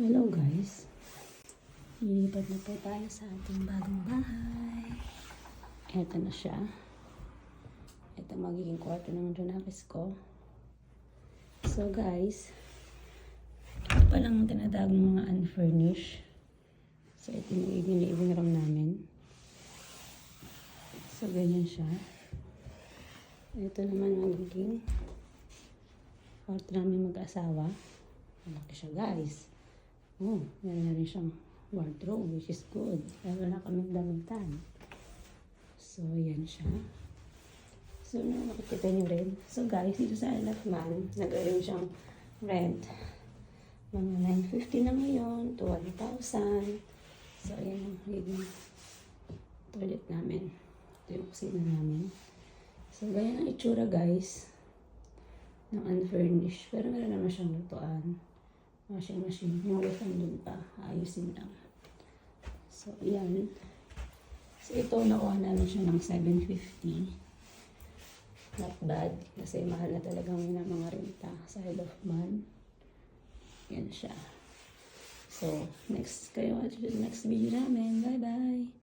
Hello guys. Lilipat na po tayo sa ating bagong bahay. Ito na siya. Ito magiging kwarto ng Junakis ko. So guys, ito pa lang ang tinatawag mga unfurnished. So ito yung living room namin. So ganyan siya. Ito naman magiging kwarto namin mag-asawa. Malaki siya guys. Oh, meron na rin siyang wardrobe, which is good. Meron na kaming damitan. So, yan siya. So, na nakikita niyo rin. So, guys, dito sa Alafman, nag-arrange siyang rent. Mga 950 na ngayon to 1,000. So, ayan yung magiging toilet namin. Ito yung kusina namin. So, ganyan ang itsura, guys ng unfurnished. Pero meron naman siyang lutuan. Washing machine. Yung wifi dun pa. Ayusin lang. So, yan. So, ito, nakuha namin siya ng 750. Not bad. Kasi mahal na talagang yun ang mga renta sa Isle of Man. Yan siya. So, next kayo at next video namin. Bye-bye!